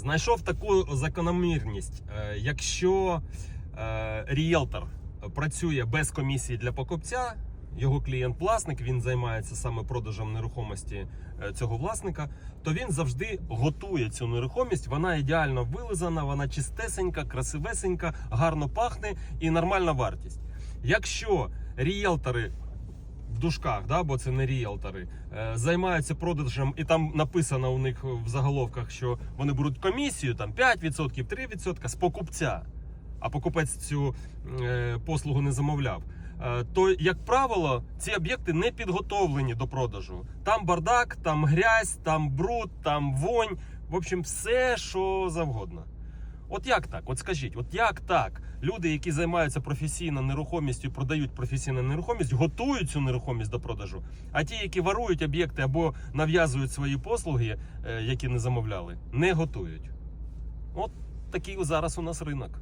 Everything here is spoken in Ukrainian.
Знайшов таку закономірність. Е, Якщо е, ріелтор працює без комісії для покупця, його клієнт власник, він займається саме продажем нерухомості е, цього власника, то він завжди готує цю нерухомість. Вона ідеально вилизана, вона чистесенька, красивесенька, гарно пахне і нормальна вартість. Якщо ріелтори в дужках, да, бо це не ріелтори, е, займаються продажем, і там написано у них в заголовках, що вони беруть комісію там 5%, 3% з покупця, а покупець цю е, послугу не замовляв. е, То, як правило, ці об'єкти не підготовлені до продажу. Там бардак, там грязь, там бруд, там вонь. В общем, все, що завгодно. От як так? От скажіть, от як так? Люди, які займаються професійно нерухомістю, продають професійну нерухомість, готують цю нерухомість до продажу. А ті, які варують об'єкти або нав'язують свої послуги, е, які не замовляли, не готують. От такий зараз у нас ринок.